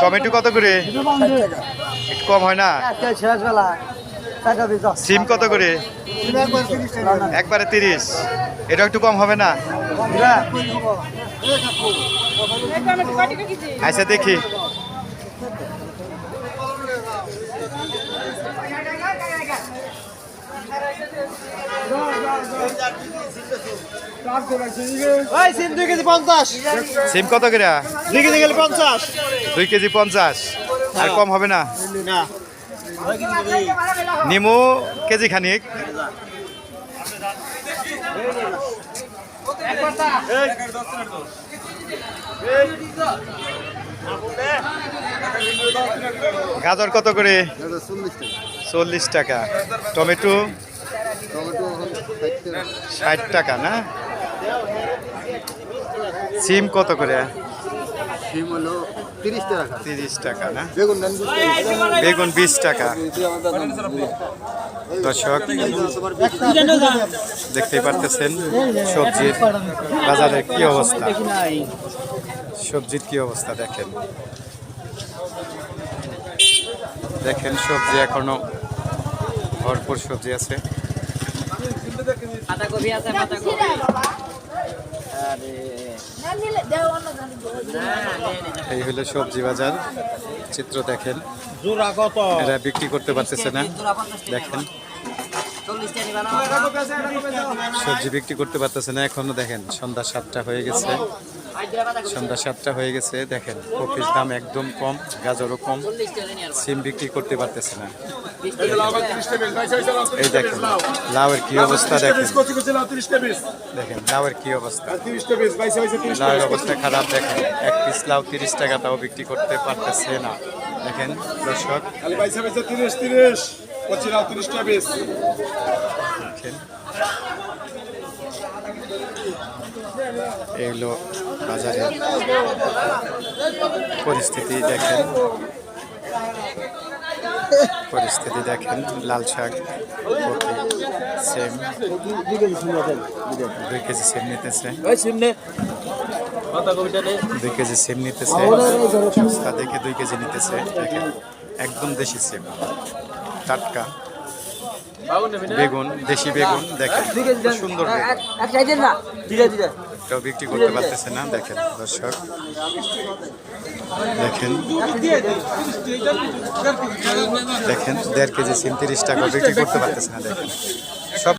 Tomato কত করে? একটু কম হয় না? সিম কত করে? একবারে তিরিশ। এটা একটু কম হবে না? আচ্ছা দেখি। দুই কেজি পঞ্চাশ। সিম কত করে? দুই কেজি গেলে পঞ্চাশ। দুই কেজি পঞ্চাশ। আর কম হবে না? না। নিমু কেজি খানিক। গাজর কত করে? চল্লিশ টাকা। টমেটো? ষাট টাকা। না? সিম কত করে? সিম হলো তিরিশ টাকা। তিরিশ টাকা না? বেগুন বিশ টাকা। বেগুন বিশ টাকা। দর্শক দেখতেই পারতেছেন সবজির বাজারের কি অবস্থা? সবজির কি অবস্থা দেখেন। দেখেন সবজি এখনও ভরপুর সবজি আছে। পাতাকপি আছে বাঁধাকপি। এই হলো সবজি বাজার। চিত্র দেখেন। এরা বিক্রি করতে পারতেছে না। দেখেন। সবজি বিক্রি করতে পারতেছে না, এখনও দেখেন, সন্ধ্যা সাতটা হয়ে গেছে। সন্ধ্যা সাতটা হয়ে গেছে, দেখেন, কপির দাম একদম কম, গাজরও কম, সিম বিক্রি করতে পারতেছে না। এই দেখেন, লাউয়ের কি অবস্থা দেখেন। দেখেন, লাউয়ের কি অবস্থা। লাউয়ের অবস্থা খারাপ দেখেন, এক পিস লাউ তিরিশ টাকা তাও বিক্রি করতে পারতেছে না। দেখেন, দর্শক। দেখেন এগুলো বাজারের পরিস্থিতি, দেখেন। পরিস্থিতি দেখেন, লাল শাক সেম। দুই কেজি সেম নিতেছে। দুই কেজি সিম নিতেছে। সস্তা দেখে দুই কেজি নিতেছে। একদম দেশি সিম। টাটকা। বেগুন দেশি বেগুন দেখেন সুন্দর এটাও বিক্রি করতে পারতেছে না দেখেন দর্শক। দেখেন দেখেন দেড় কেজি সিম তিরিশ টাকা বিক্রি করতে পারতেছে না দেখেন।